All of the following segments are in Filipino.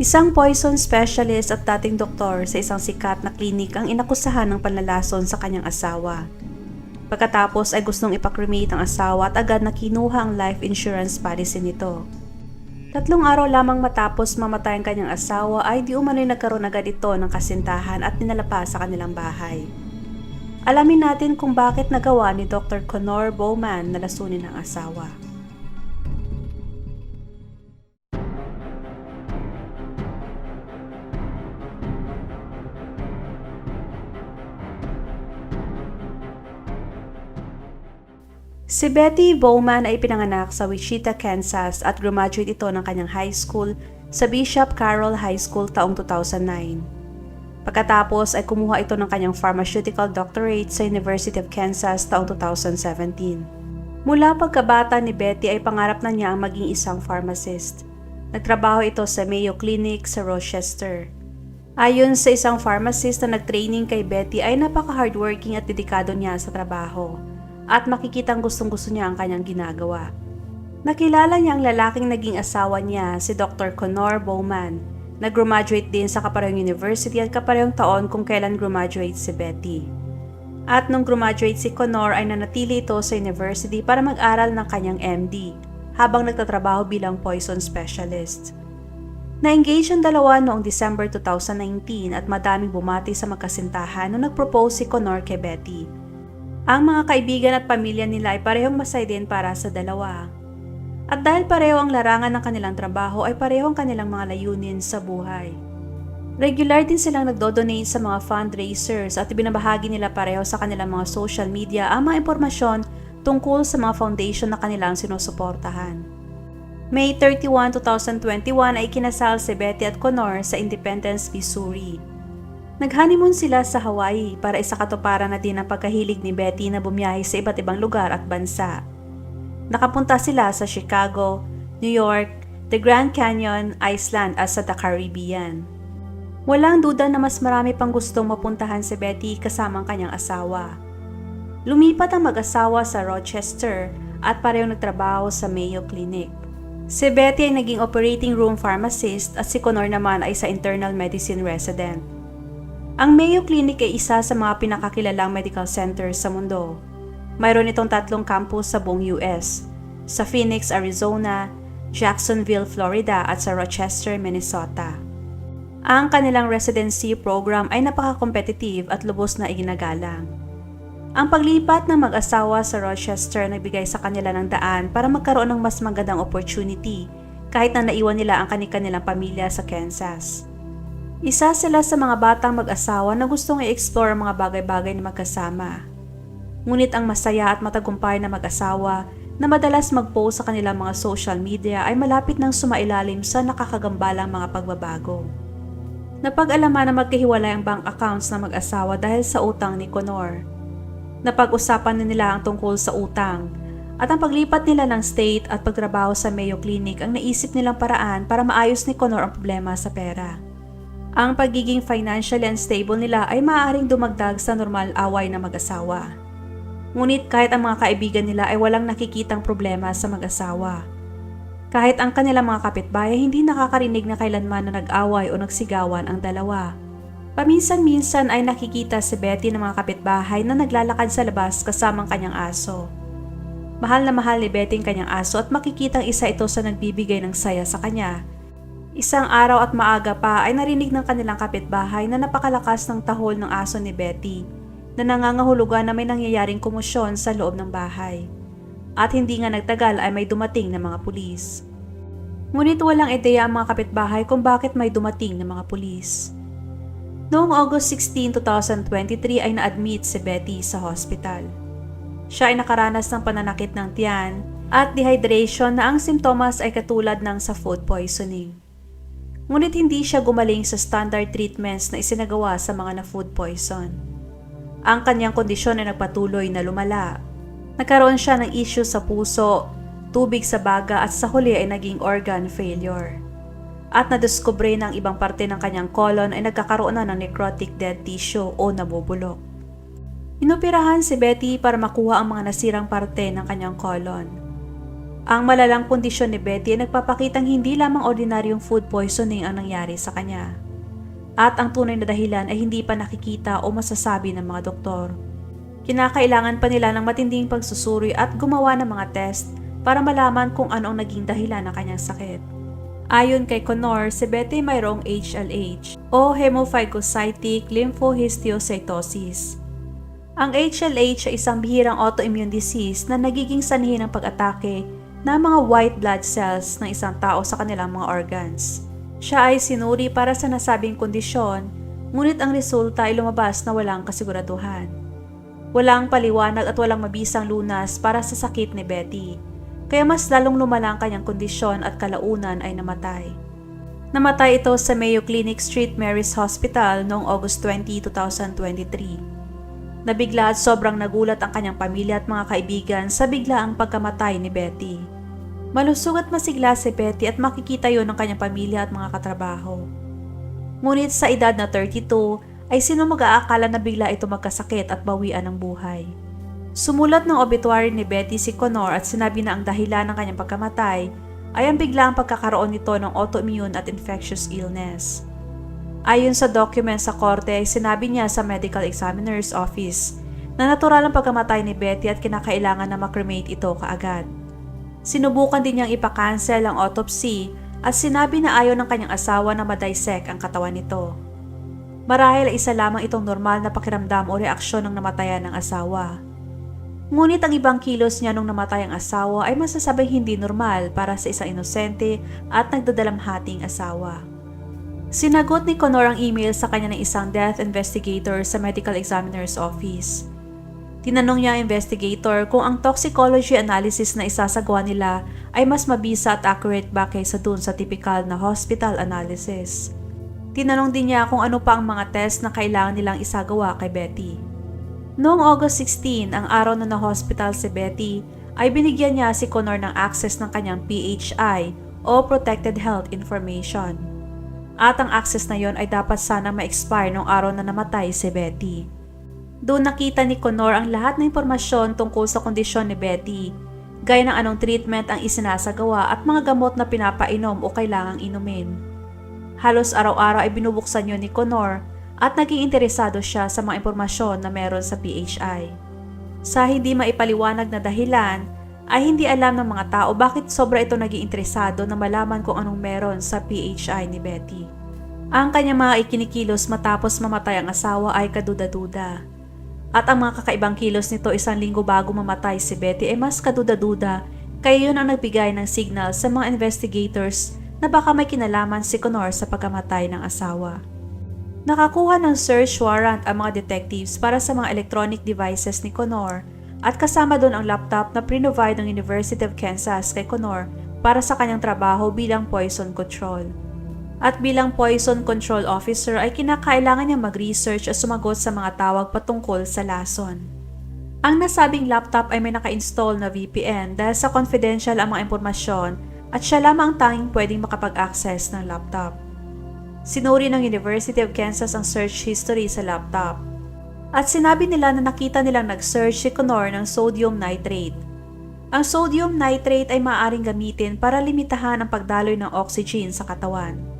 Isang poison specialist at dating doktor sa isang sikat na klinik ang inakusahan ng panlalason sa kanyang asawa. Pagkatapos ay gustong ipakremate ang asawa at agad na kinuha ang life insurance policy nito. Tatlong araw lamang matapos mamatay ang kanyang asawa ay di umano'y nagkaroon agad ito ng kasintahan at ninalapa sa kanilang bahay. Alamin natin kung bakit nagawa ni Dr. Connor Bowman na lasunin ang asawa. Si Betty Bowman ay pinanganak sa Wichita, Kansas at graduate ito ng kanyang high school sa Bishop Carroll High School taong 2009. Pagkatapos ay kumuha ito ng kanyang pharmaceutical doctorate sa University of Kansas taong 2017. Mula pagkabata ni Betty ay pangarap na niya ang maging isang pharmacist. Nagtrabaho ito sa Mayo Clinic sa Rochester. Ayon sa isang pharmacist na nagtraining kay Betty ay napaka-hardworking at dedikado niya sa trabaho at makikitang gustong-gusto niya ang kanyang ginagawa. Nakilala niya ang lalaking naging asawa niya, si Dr. Connor Bowman, na graduate din sa kaparehong university at kaparehong taon kung kailan graduate si Betty. At nung graduate si Connor ay nanatili ito sa university para mag-aral ng kanyang MD habang nagtatrabaho bilang poison specialist. Na-engage ang dalawa noong December 2019 at madaming bumati sa magkasintahan nung nag-propose si Connor kay Betty. Ang mga kaibigan at pamilya nila ay parehong masay din para sa dalawa. At dahil pareho ang larangan ng kanilang trabaho ay pareho ang kanilang mga layunin sa buhay. Regular din silang nagdodonate sa mga fundraisers at ibinabahagi nila pareho sa kanilang mga social media ang mga impormasyon tungkol sa mga foundation na kanilang sinusuportahan. May 31, 2021 ay kinasal si Betty at Connor sa Independence, Missouri. Nag-honeymoon sila sa Hawaii para isakatuparan na din ang pagkahilig ni Betty na bumiyahe sa iba't ibang lugar at bansa. Nakapunta sila sa Chicago, New York, the Grand Canyon, Iceland at sa the Caribbean. Walang duda na mas marami pang gustong mapuntahan si Betty kasama ang kanyang asawa. Lumipat ang mag-asawa sa Rochester at parehong nagtrabaho sa Mayo Clinic. Si Betty ay naging operating room pharmacist at si Connor naman ay sa internal medicine resident. Ang Mayo Clinic ay isa sa mga pinakakilalang medical centers sa mundo. Mayroon itong tatlong campus sa buong US, sa Phoenix, Arizona, Jacksonville, Florida at sa Rochester, Minnesota. Ang kanilang residency program ay napaka-competitive at lubos na iginagalang. Ang paglipat ng mag-asawa sa Rochester nagbigay sa kanila ng daan para magkaroon ng mas magandang opportunity kahit na naiwan nila ang kanilang pamilya sa Kansas. Isa sila sa mga batang mag-asawa na gustong i-explore ang mga bagay-bagay na magkasama. Ngunit ang masaya at matagumpay na mag-asawa na madalas mag-post sa kanilang mga social media ay malapit nang sumailalim sa nakakagambalang mga pagbabago. Napag-alaman na magkahiwalay ang bank accounts ng mag-asawa dahil sa utang ni Connor. Napag-usapan na nila ang tungkol sa utang at ang paglipat nila ng state at pagtrabaho sa Mayo Clinic ang naisip nilang paraan para maayos ni Connor ang problema sa pera. Ang pagiging financially unstable nila ay maaaring dumagdag sa normal away na mag-asawa. Ngunit kahit ang mga kaibigan nila ay walang nakikitang problema sa mag-asawa. Kahit ang kanilang mga kapitbahay hindi nakakarinig na kailanman na nag-away o nagsigawan ang dalawa. Paminsan-minsan ay nakikita si Betty ng mga kapitbahay na naglalakad sa labas kasama ang kanyang aso. Mahal na mahal ni Betty ang kanyang aso at makikitang isa ito sa nagbibigay ng saya sa kanya. Isang araw at maaga pa ay narinig ng kanilang kapitbahay na napakalakas ng tahol ng aso ni Betty na nangangahulugan na may nangyayaring komosyon sa loob ng bahay. At hindi nga nagtagal ay may dumating na mga pulis. Ngunit walang ideya ang mga kapitbahay kung bakit may dumating na mga pulis. Noong August 16, 2023 ay na-admit si Betty sa hospital. Siya ay nakaranas ng pananakit ng tiyan at dehydration na ang simptomas ay katulad ng sa food poisoning. Ngunit hindi siya gumaling sa standard treatments na isinagawa sa mga na food poison. Ang kanyang kondisyon ay nagpatuloy na lumala. Nagkaroon siya ng issue sa puso, tubig sa baga at sa huli ay naging organ failure. At nadiskubre ng ibang parte ng kanyang colon ay nagkakaroon na ng necrotic dead tissue o nabubulok. Inoperahan si Betty para makuha ang mga nasirang parte ng kanyang colon. Ang malalang kondisyon ni Betty ay nagpapakitang hindi lamang ordinaryong food poisoning ang nangyari sa kanya. At ang tunay na dahilan ay hindi pa nakikita o masasabi ng mga doktor. Kinakailangan pa nila ng matinding pagsusuri at gumawa ng mga test para malaman kung ano ang naging dahilan ng kanyang sakit. Ayon kay Connor, si Betty mayroong HLH o Hemophagocytic Lymphohistiocytosis. Ang HLH ay isang bihirang autoimmune disease na nagiging sanhi ng pag-atake ng mga white blood cells ng isang tao sa kanilang mga organs. Siya ay sinuri para sa nasabing kondisyon, ngunit ang resulta ay lumabas na walang kasiguraduhan. Walang paliwanag at walang mabisang lunas para sa sakit ni Betty, kaya mas lalong lumala ang kanyang kondisyon at kalaunan ay namatay. Namatay ito sa Mayo Clinic St. Mary's Hospital noong August 20, 2023. Nabigla at sobrang nagulat ang kanyang pamilya at mga kaibigan sa biglaang pagkamatay ni Betty. Malusog at masigla si Betty at makikita yon ng kanyang pamilya at mga katrabaho. Ngunit sa edad na 32 ay sino mag-aakala na bigla ito magkasakit at bawian ng buhay. Sumulat ng obituary ni Betty si Connor at sinabi na ang dahilan ng kanyang pagkamatay ay ang biglaang pagkakaroon nito ng autoimmune at infectious illness. Ayon sa document sa korte ay sinabi niya sa medical examiner's office na natural ang pagkamatay ni Betty at kinakailangan na makremate ito kaagad. Sinubukan din niyang ipakancel ang autopsy at sinabi na ayaw ng kanyang asawa na madissect ang katawan nito. Marahil ay isa lamang itong normal na pakiramdam o reaksyon ng namatayan ng asawa. Ngunit ang ibang kilos niya nung namatay ang asawa ay masasabing hindi normal para sa isang inosente at nagdadalamhating asawa. Sinagot ni Connor ang email sa kanya ng isang death investigator sa medical examiner's office. Tinanong niya ang investigator kung ang toxicology analysis na isasagawa nila ay mas mabisa at accurate ba kaysa dun sa typical na hospital analysis. Tinanong din niya kung ano pa ang mga test na kailangan nilang isagawa kay Betty. Noong August 16, ang araw na na-hospital si Betty, ay binigyan niya si Connor ng access ng kanyang PHI o Protected Health Information. At ang access na yon ay dapat sana ma-expire noong araw na namatay si Betty. Doon nakita ni Connor ang lahat ng impormasyon tungkol sa kondisyon ni Betty, gaya ng anong treatment ang isinasagawa at mga gamot na pinapainom o kailangang inumin. Halos araw-araw ay binubuksan yun ni Connor at naging interesado siya sa mga impormasyon na meron sa PHI. Sa hindi maipaliwanag na dahilan, ay hindi alam ng mga tao bakit sobra ito naging interesado na malaman kung anong meron sa PHI ni Betty. Ang kanyang mga ikinikilos matapos mamatay ang asawa ay kaduda-duda. At ang mga kakaibang kilos nito isang linggo bago mamatay si Betty ay mas kaduda-duda kaya yun ang nagbigay ng signal sa mga investigators na baka may kinalaman si Connor sa pagkamatay ng asawa. Nakakuha ng search warrant ang mga detectives para sa mga electronic devices ni Connor at kasama doon ang laptop na pre-provide ng University of Kansas kay Connor para sa kanyang trabaho bilang poison control. At bilang poison control officer ay kinakailangan niya mag-research at sumagot sa mga tawag patungkol sa lason. Ang nasabing laptop ay may naka-install na VPN dahil sa confidential ang mga impormasyon at siya lamang ang tanging pwedeng makapag-access ng laptop. Sinuri ng University of Kansas ang search history sa laptop. At sinabi nila na nakita nilang nag-search si Connor ng sodium nitrate. Ang sodium nitrate ay maaaring gamitin para limitahan ang pagdaloy ng oxygen sa katawan.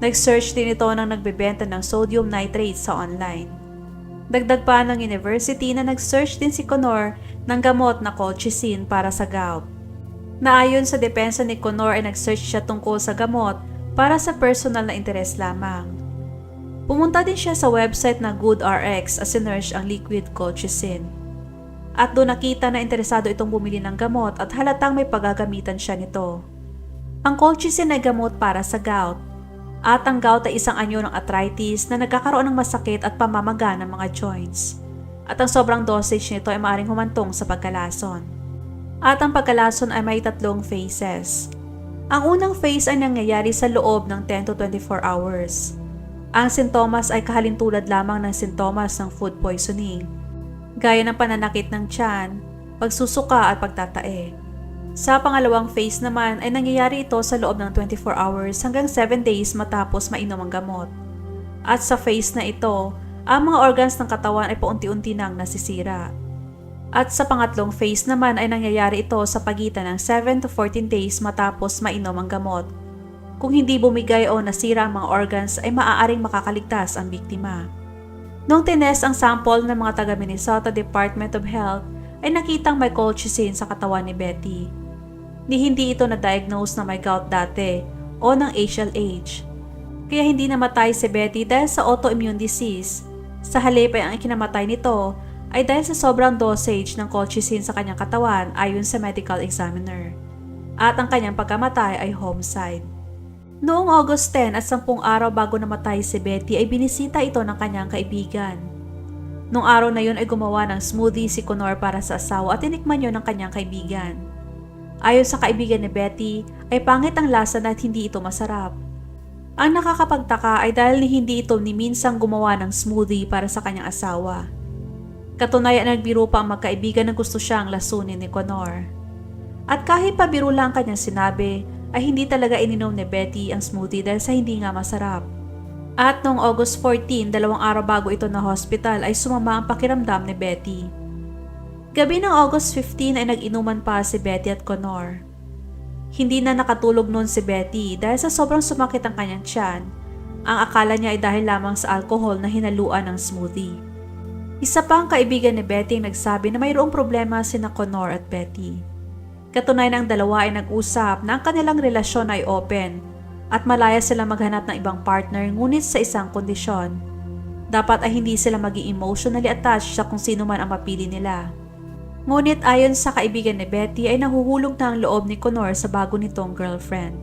Nag-search din ito ng nagbebenta ng sodium nitrate sa online. Dagdag pa ng university na nag-search din si Connor ng gamot na colchicine para sa gout na ayon sa depensa ni Connor ay nag-search siya tungkol sa gamot para sa personal na interes lamang. Pumunta din siya sa website na GoodRx at sinerch ang liquid colchicine. At doon nakita na interesado itong bumili ng gamot at halatang may pagagamitan siya nito. Ang colchicine ay gamot para sa gout. At ang gout ay isang anyo ng arthritis na nagkakaroon ng masakit at pamamaga ng mga joints. At ang sobrang dosage nito ay maaaring humantong sa pagkalason at ang pagkalason ay may tatlong phases. Ang unang phase ay nangyayari sa loob ng 10 to 24 hours. Ang sintomas ay kahalintulad lamang ng sintomas ng food poisoning, gaya ng pananakit ng tiyan, pagsusuka at pagtatae. Sa pangalawang phase naman ay nangyayari ito sa loob ng 24 hours hanggang 7 days matapos mainom ang gamot. At sa phase na ito, ang mga organs ng katawan ay paunti-unti nang nasisira. At sa pangatlong phase naman ay nangyayari ito sa pagitan ng 7 to 14 days matapos mainom ang gamot. Kung hindi bumigay o nasira ang mga organs ay maaaring makakaligtas ang biktima. Nung tines ang sample ng mga taga Minnesota Department of Health ay nakitang may colchicine sa katawan ni Betty. Ni hindi ito na-diagnose na may gout dati o ng HLH. Kaya hindi namatay si Betty dahil sa autoimmune disease. Sa halip ay ang ikinamatay nito ay dahil sa sobrang dosage ng colchicine sa kanyang katawan ayon sa medical examiner. At ang kanyang pagkamatay ay homicide. Noong August 10 at 10 araw bago namatay si Betty ay binisita ito ng kanyang kaibigan. Noong araw na yun ay gumawa ng smoothie si Connor para sa asawa at tinikman yun ng kanyang kaibigan. Ayon sa kaibigan ni Betty, ay pangit ang lasa na at hindi ito masarap. Ang nakakapagtaka ay dahil ni hindi ito ni minsang gumawa ng smoothie para sa kanyang asawa. Katunayan nagbiro pa ang magkaibigan na gusto siyang lasunin ni Connor. At kahit pabiro lang ang kanyang sinabi, ay hindi talaga ininom ni Betty ang smoothie dahil sa hindi nga masarap. At noong August 14, dalawang araw bago ito na hospital ay sumama ang pakiramdam ni Betty. Gabi ng August 15 ay nag-inuman pa si Betty at Connor. Hindi na nakatulog noon si Betty dahil sa sobrang sumakit ang kanyang tiyan. Ang akala niya ay dahil lamang sa alcohol na hinaluan ng smoothie. Isa pa ang kaibigan ni Betty ang nagsabi na mayroong problema sina Connor at Betty. Katunayan ang dalawa ay nag-usap na ang kanilang relasyon ay open at malaya sila maghanap ng ibang partner ngunit sa isang kondisyon. Dapat ay hindi sila maging emotionally attached sa kung sino man ang mapili nila. Ngunit ayon sa kaibigan ni Betty ay nahuhulog na ang loob ni Connor sa bago nitong girlfriend.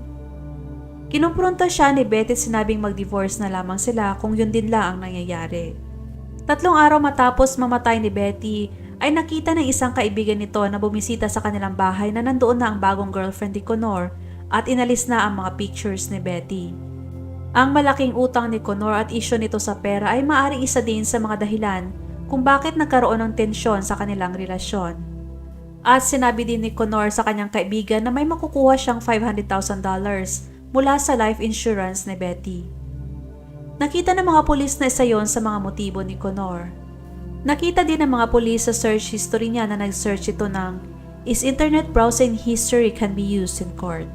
Kinumpronta siya ni Betty sinabing mag-divorce na lamang sila kung yun din lang ang nangyayari. Tatlong araw matapos mamatay ni Betty, ay nakita ng isang kaibigan nito na bumisita sa kanilang bahay na nandoon na ang bagong girlfriend ni Connor at inalis na ang mga pictures ni Betty. Ang malaking utang ni Connor at isyo nito sa pera ay maaaring isa din sa mga dahilan kung bakit nagkaroon ng tensyon sa kanilang relasyon. At sinabi din ni Connor sa kanyang kaibigan na may makukuha siyang $500,000 mula sa life insurance ni Betty. Nakita ng mga pulis na isa yon sa mga motibo ni Connor. Nakita din ng mga pulis sa search history niya na nag-search ito ng Is internet browsing history can be used in court?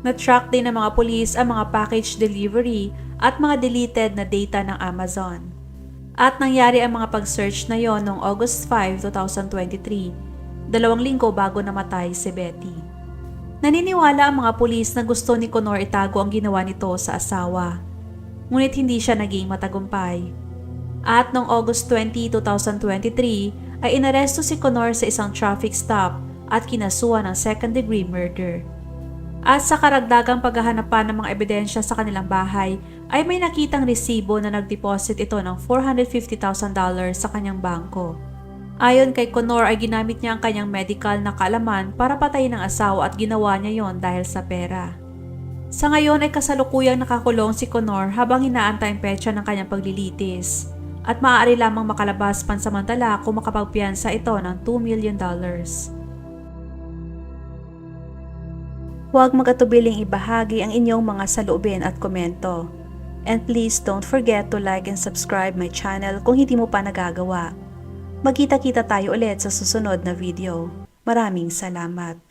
Na-track din ng mga pulis ang mga package delivery at mga deleted na data ng Amazon. At nangyari ang mga pag-search na yon noong August 5, 2023, dalawang linggo bago namatay si Betty. Naniniwala ang mga pulis na gusto ni Connor itago ang ginawa nito sa asawa ngunit hindi siya naging matagumpay. At noong August 20, 2023 ay inaresto si Connor sa isang traffic stop at kinasuhan ng second degree murder. At sa karagdagang paghahanapan ng mga ebidensya sa kanilang bahay ay may nakitang resibo na nag-deposit ito ng $450,000 sa kanyang bangko. Ayon kay Connor ay ginamit niya ang kanyang medical na kaalaman para patayin ang asawa at ginawa niya yon dahil sa pera. Sa ngayon ay kasalukuyang nakakulong si Connor habang inaantay ang petsa ng kanyang paglilitis at maaari lamang makalabas pansamantala kung makapagpiyansa ito ng $2 million. Huwag magatubiling ibahagi ang inyong mga saloobin at komento. And please don't forget to like and subscribe my channel kung hindi mo pa nagagawa. Magkita-kita tayo ulit sa susunod na video. Maraming salamat.